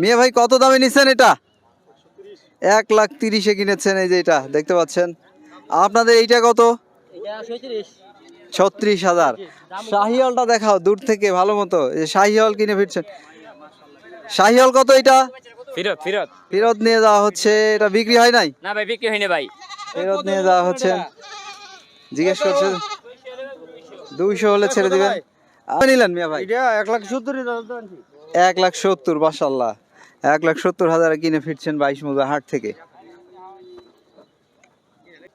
মিয়া ভাই কত দামে নিচ্ছেন এটা? এক লাখ তিরিশে কিনেছেন এই যে এটা দেখতে পাচ্ছেন। আপনাদের এইটা কত? ছত্রিশ হাজার। শাহিওয়ালটা দেখাও দূর থেকে ভালো মতো। শাহিওয়াল কিনে ফিরছেন। শাহিওয়াল কত এটা? ফিরত ফিরত। ফেরত নিয়ে যাওয়া হচ্ছে এটা বিক্রি হয় নাই? না ভাই বিক্রি হয়নি ভাই। ফেরত নিয়ে যাওয়া হচ্ছে। জিজ্ঞেস করছে দুইশো হলে ছেড়ে দিবেন। আপনি নিলেন মিয়া ভাই? এক লাখ সত্তর এক লাখ সত্তর মাসাল্লাহ এক লাখ সত্তর হাজারে কিনে ফিরছেন বাইশ মোজা হাট থেকে।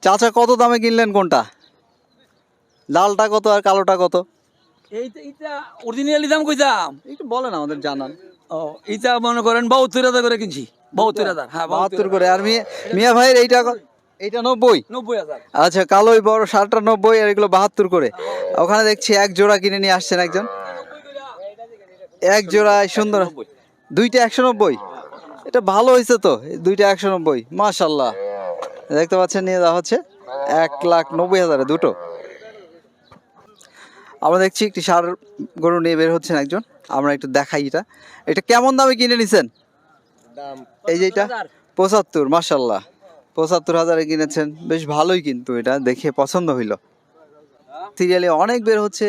চাচা কত দামে কিনলেন কোনটা? লালটা কত আর কালোটা কত? এইটা এইটা অরিজিনালি দাম কইতাম একটু বলেন আমাদের জানান। ও এইটা মনে করেন বাহাত্তর হাজার করে কিনছি। বাহাত্তর হাজার হ্যাঁ বাহাত্তর করে। আর মিয়া মিয়া ভাইয়ের এইটা এইটা নব্বই? নব্বই হাজার। আচ্ছা কালোই বড় শার্টটা নব্বই আর এগুলো বাহাত্তর করে। ওখানে দেখছি এক জোড়া কিনে নিয়ে আসছেন একজন। এক জোড়া সুন্দর দুইটা একশো নব্বই। এটা ভালো হয়েছে তো দুইটা একশো নব্বই মাশাল্লাহ দেখতে পাচ্ছেন নিয়ে যাওয়া হচ্ছে এক লাখ নব্বই হাজারে দুটো। আমরা দেখছি একটি সার গরু নিয়ে বের হচ্ছেন একজন আমরা একটু দেখাই এটা। এটা কেমন দামে কিনে নিছেন? এই যে এটা পঁচাত্তর মাশাল্লাহ পঁচাত্তর হাজারে কিনেছেন বেশ ভালোই কিন্তু এটা দেখে পছন্দ হইল। সিরিয়ালে অনেক বের হচ্ছে।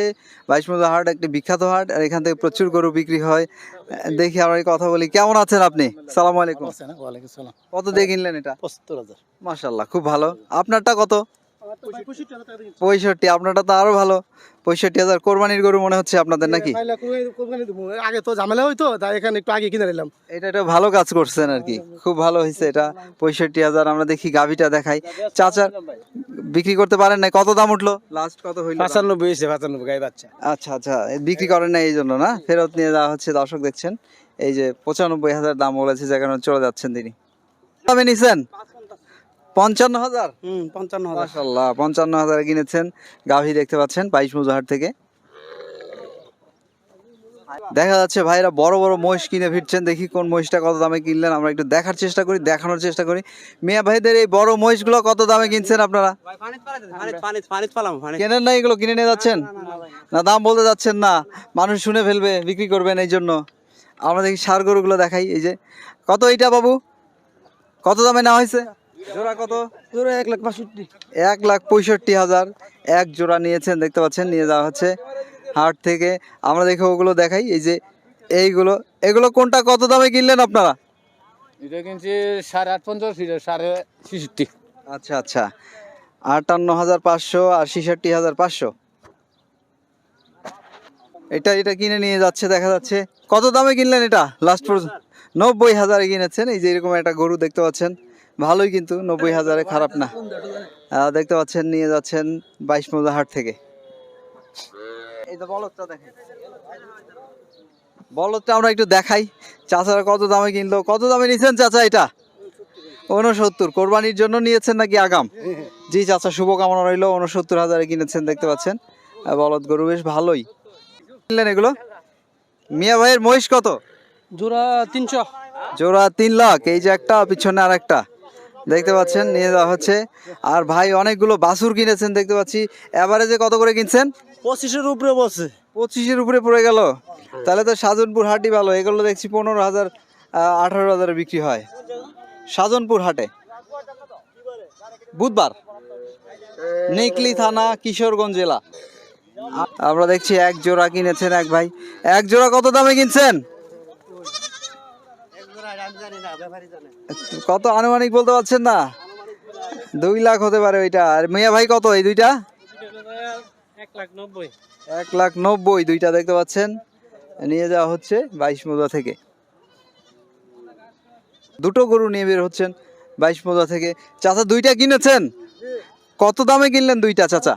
বাইশমুজা হাট একটি বিখ্যাত হাট আর এখান থেকে প্রচুর গরু বিক্রি হয়। দেখি আমরা কথা বলি। কেমন আছেন আপনি? সালাম আলাইকুম। কত দিয়ে কিনলেন এটা? মাসাল্লাহ খুব ভালো। আপনারটা কত? পঁয়ষট্টি আপনারটা তো আরও ভালো। পঁয়ষট্টি হাজার কোরবানির গরু মনে হচ্ছে আপনাদের নাকি? আগে তো ঝামেলা হইতো তাই এখানে একটু আগে কিনে নিলাম। এটা একটা ভালো কাজ করছেন আর কি। খুব ভালো হয়েছে এটা। পঁয়ষট্টি হাজার আমরা দেখি গাভিটা দেখাই। চাচার বিক্রি করতে পারেন না কত দাম উঠল? লাস্ট কত হইল? পাঁচানব্বই এসে পাঁচানব্বই গায়ে বাচ্চা। আচ্ছা আচ্ছা। বিক্রি করেন না এই জন্য না? ফেরত নিয়ে যাওয়া হচ্ছে দর্শক দেখছেন। এই যে পঁচানব্বই হাজার দাম বলেছে যেখানে চলে যাচ্ছেন তিনি। নিছেন? পঞ্চান্ন হাজার? হুম পঞ্চান্ন হাজার। মাশাল্লাহ পঞ্চান্ন হাজারে কিনেছেন। গাভী দেখতে পাচ্ছেন বাইশ মুজাহার থেকে। দেখা যাচ্ছে ভাইরা বড় বড় মহিষ কিনে ফিরছেন। দেখি কোন মহিষটা কত দামে কিনলেন। আমরা একটু দেখার চেষ্টা করি দেখানোর চেষ্টা করি। মিয়া ভাইদের এই বড় মহিষগুলো কত দামে কিনছেন আপনারা? কেনেন না এগুলো? কিনে নিয়ে যাচ্ছেন? না দাম বলতে যাচ্ছেন না। মানুষ শুনে ফেলবে বিক্রি করবেন এই জন্য। আমরা দেখি সার গরুগুলো দেখাই এই যে। কত এইটা বাবু? কত দামে নেওয়া হয়েছে? জোড়া কত? এক লাখ বাষট্টি। এক লাখ পঁয়ষট্টি হাজার। এক জোড়া নিয়েছেন দেখতে পাচ্ছেন নিয়ে যাওয়া হচ্ছে হাট থেকে। আমরা দেখে ওগুলো দেখাই এই যে এইগুলো। এগুলো কোনটা কত দামে কিনলেন আপনারা? এটা কিনছি সাড়ে আট পঞ্চাশ সাড়ে ছেষট্টি। আচ্ছা আচ্ছা। আটান্ন হাজার পাঁচশো আর ছেষট্টি হাজার পাঁচশো। এটা এটা কিনে নিয়ে যাচ্ছে দেখা যাচ্ছে। কত দামে কিনলেন এটা লাস্ট পর্যন্ত? নব্বই হাজারে কিনেছেন। এই যে এরকম একটা গরু দেখতে পাচ্ছেন। ভালোই কিন্তু নব্বই হাজারে খারাপ না। দেখতে পাচ্ছেন, নিয়ে যাচ্ছেন বাইশ মোজা হাট থেকে। এই তো বলদটা দেখেন। বলদটা আমরা একটু দেখাই। চাচারা কত দামে কিনলো? কত দামে নিছেন চাচা এটা? উনসত্তর কোরবানির জন্য নিয়েছেন নাকি আগাম? জি চাচা, শুভকামনা রইল। উনসত্তর হাজারে কিনেছেন, দেখতে পাচ্ছেন। বলদ গরু বেশ ভালোই। কিনলেন এগুলো? মিয়া ভাইয়ের মহিষ কত? জোড়া তিনশো। জোড়া তিন লাখ এই যে একটা পিছনে আর একটা দেখতে পাচ্ছেন নিয়ে যাওয়া হচ্ছে। আর ভাই অনেকগুলো বাছুর কিনেছেন দেখতে পাচ্ছি। এভারেজে কত করে কিনছেন? পঁচিশের উপরে বসে। পঁচিশের উপরে পড়ে গেল। তাহলে তো সাজনপুর হাটই ভালো। এগুলো দেখছি পনেরো হাজার আঠারো হাজারে বিক্রি হয়। সাজনপুর হাটে। বুধবার। নেকলি থানা কিশোরগঞ্জ জেলা। আমরা দেখছি এক জোড়া কিনেছেন এক ভাই। এক জোড়া কত দামে কিনছেন? কত আনুমানিক বলতে পারছেন না? দুই লাখ হতে পারে ওইটা। আর মিয়া ভাই কত এই দুইটা? এক লাখ নব্বই। দুইটা দেখতে পাচ্ছেন। নিয়ে যাওয়া হচ্ছে বাইশ মোজা থেকে। দুটো গরু নিয়ে বের হচ্ছেন বাইশ মোজা থেকে। চাচা দুইটা কিনেছেন? কত দামে কিনলেন দুইটা চাচা?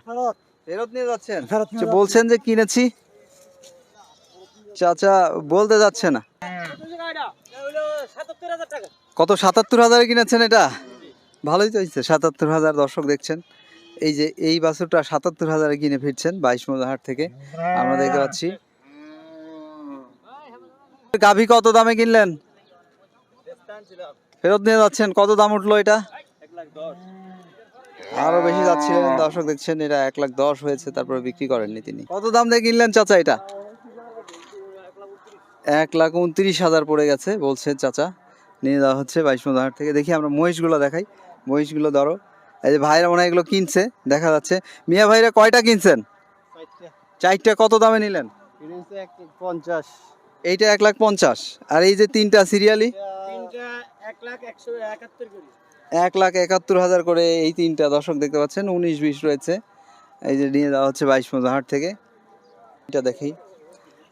ফেরত নিয়ে যাচ্ছেন? আচ্ছা, বলছেন যে কিনেছি। চাচা বলতে যাচ্ছে না। কত, সাতাত্তর হাজারে কিনেছেন এটা? ভালোই হয়েছে সাতাত্তর হাজার দর্শক দেখছেন। এই যে এই বাছুরটা সাতাত্তর হাজারে কিনে ফিরছেন বাইশ হাট থেকে। আমরা দেখতে পাচ্ছি। গাভী কত দামে কিনলেন? ফেরত নিয়ে যাচ্ছেন, কত দাম উঠল এটা? আরও বেশি যাচ্ছিলেন দর্শক দেখছেন, এটা এক লাখ দশ হয়েছে, তারপরে বিক্রি করেননি তিনি। কত দাম দিয়ে কিনলেন, চাচা, এটা? এক লাখ উনত্রিশ হাজার পড়ে গেছে, বলছে চাচা। নিয়ে যাওয়া হচ্ছে বাইশ হাট থেকে। দেখি আমরা মহিষগুলো দেখাই। মহিষগুলো ধরো। এই যে ভাইরা মনে হয় এগুলো কিনছে, দেখা যাচ্ছে। মিয়া ভাইরা কয়টা কিনছেন? চারটা। কত দামে নিলেন? পঞ্চাশ এইটা এক লাখ পঞ্চাশ। আর এই যে তিনটা সিরিয়ালি? এক লাখ একাত্তর হাজার করে এই তিনটা দর্শক দেখতে পাচ্ছেন, উনিশ বিশ রয়েছে। এই যে নিয়ে যাওয়া হচ্ছে বাইশ হাট থেকে। এটা দেখি।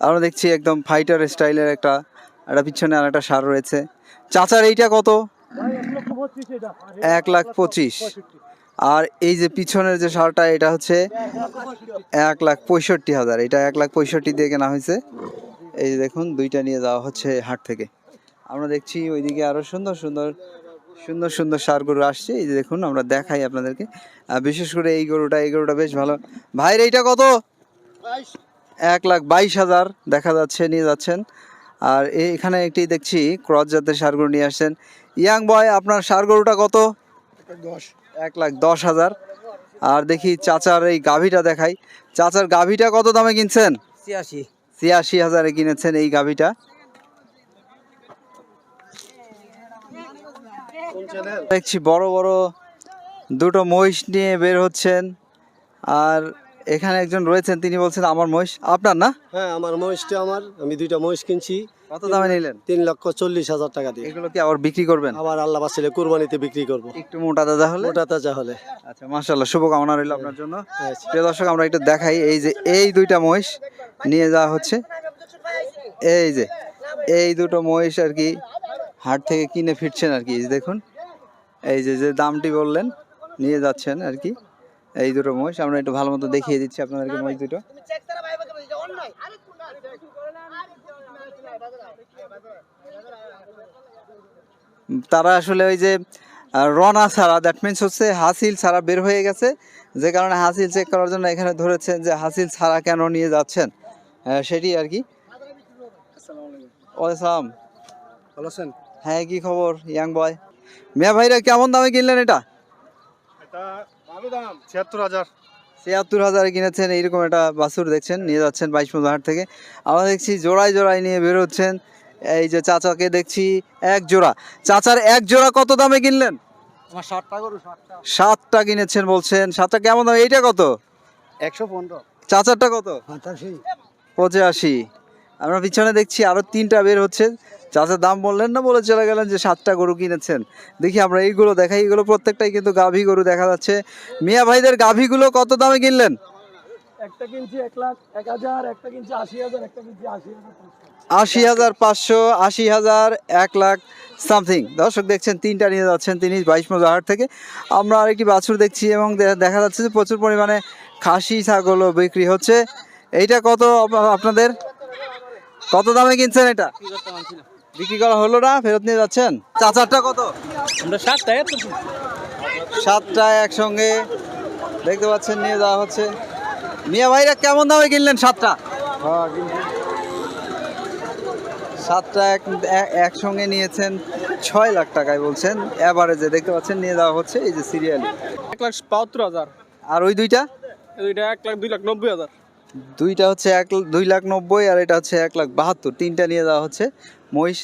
আমরা দেখছি একদম ফাইটার স্টাইলের একটা একটা পিছনে আর একটা সার রয়েছে। চাচার এইটা কত? এক লাখ পঁচিশ। আর এই যে পিছনের যে সারটা, এটা হচ্ছে এক লাখ পঁয়ষট্টি হাজার। এটা এক লাখ পঁয়ষট্টি দিয়ে কেনা হয়েছে। এই যে দেখুন, দুইটা নিয়ে যাওয়া হচ্ছে হাট থেকে। আমরা দেখছি ওইদিকে আরও সুন্দর সুন্দর সুন্দর সুন্দর সার গরু আসছে। এই যে দেখুন, আমরা দেখাই আপনাদেরকে। বিশেষ করে এই গরুটা এই গরুটা বেশ ভালো। ভাইয়ের এইটা কত? এক লাখ বাইশ হাজার দেখা যাচ্ছে নিয়ে যাচ্ছেন। আর এই- এখানে একটি দেখছি ক্রস জাতের সার গরু নিয়ে আসছেন। ইয়াং বয় আপনার সার গরুটা কত? দশ। এক লাখ দশ হাজার। আর দেখি চাচার এই গাভীটা দেখাই। চাচার গাভীটা কত দামে কিনছেন? ছিয়াশি। ছিয়াশি হাজারে কিনেছেন এই গাভীটা। দেখছি বড় বড় দুটো মহিষ নিয়ে বের হচ্ছেন। আর এখানে একজন রয়েছেন তিনি বলছেন আমার মহিষ। আপনার না? হ্যাঁ আমার মহিষটা আমার। আমি দুইটা মহিষ কিনছি। কত দামে নিলেন? তিন লক্ষ চল্লিশ হাজার টাকা দিয়ে। এগুলো কি আবার বিক্রি করবেন? আবার আল্লাহ বাসিলে কোরবানিতে বিক্রি করব। একটু মোটা দাদা হলে? ওটা তাজা হলে। আচ্ছা মাশাল্লাহ শুভকামনা রইল আপনার জন্য। আচ্ছা। প্রিয় দর্শক আমরা একটু দেখাই এই যে এই দুইটা মহিষ নিয়ে যাওয়া হচ্ছে। এই যে এই দুটো মহিষ আর কি হাট থেকে কিনে ফিরছেন আর কি দেখুন। এই যে যে দামটি বললেন নিয়ে যাচ্ছেন আর কি। এই দুটো মহিষ আমরা একটু ভালো মতো দেখিয়ে দিচ্ছি আপনাদেরকে মহিষ দুটো। তারা আসলে ওই যে রনা ছাড়া দ্যাট মিনস হচ্ছে হাসিল ছাড়া বের হয়ে গেছে। যে কারণে হাসিল চেক করার জন্য এখানে ধরেছেন যে হাসিল ছাড়া কেন নিয়ে যাচ্ছেন। সেটি আর কি। ওয়ালাইকুম ভালো আছেন? হ্যাঁ কি খবর? ইয়াং বয় মিয়া ভাইরা কেমন দামে কিনলেন এটা ছিয়াত্তর হাজার। ছিয়াত্তর হাজারে কিনেছেন এইরকম একটা বাছুর দেখছেন নিয়ে যাচ্ছেন বাইশ হাট থেকে। আমরা দেখছি জোড়ায় জোড়ায় নিয়ে বেরোচ্ছেন। এই যে চাচাকে দেখছি এক জোড়া। চাচার এক জোড়া কত দামে কিনলেন? সাতটা কিনেছেন বলছেন। সাতটা কেমন দাম? এইটা কত? একশো পনেরো। চাচারটা কত? পঁচাশি। পঁচাশি। আমরা পিছনে দেখছি আরও তিনটা বের হচ্ছে। চাচার দাম বললেন না বলে চলে গেলেন যে সাতটা গরু কিনেছেন? দেখি আমরা এইগুলো দেখাই এগুলো প্রত্যেকটাই কিন্তু গাভী গরু দেখা যাচ্ছে। মিয়া ভাইদের গাভীগুলো কত দামে কিনলেন? একটা কিনছি এক লাখ এক হাজার একটা কিনছি আশি হাজার একটা কিনছি আশি হাজার আশি হাজার পাঁচশো আশি হাজার এক লাখ সামথিং। দর্শক দেখছেন তিনটা নিয়ে যাচ্ছেন তিনি বাইশ মজা হাট থেকে। আমরা আরেকটি বাছুর দেখছি এবং দেখা যাচ্ছে যে প্রচুর পরিমাণে খাসি ছাগলও বিক্রি হচ্ছে। এইটা কত আপ- আপনাদের? কত দামে কিনছেন এটা? বিক্রি করা হলো না ফেরত নিয়ে যাচ্ছেন? চাচারটা কত? আমরা সাতটা সাতটা একসঙ্গে দেখতে পাচ্ছেন নিয়ে যাওয়া হচ্ছে। মিয়া ভাইরা কেমন দামে কিনলেন সাতটা? সাতটা এক এক- একসঙ্গে নিয়েছেন ছয় লাখ টাকায় বলছেন। অ্যাভারেজে দেখতে পাচ্ছেন নিয়ে যাওয়া হচ্ছে এই যে সিরিয়ালি। এক লাখ বাহাত্তর হাজার। আর ওই দুইটা? দুইটা এক লাখ দুই লাখ নব্বই হাজার। দুইটা হচ্ছে এক দুই লাখ নব্বই আর এটা হচ্ছে এক লাখ বাহাত্তর। তিনটা নিয়ে যাওয়া হচ্ছে। মহিষ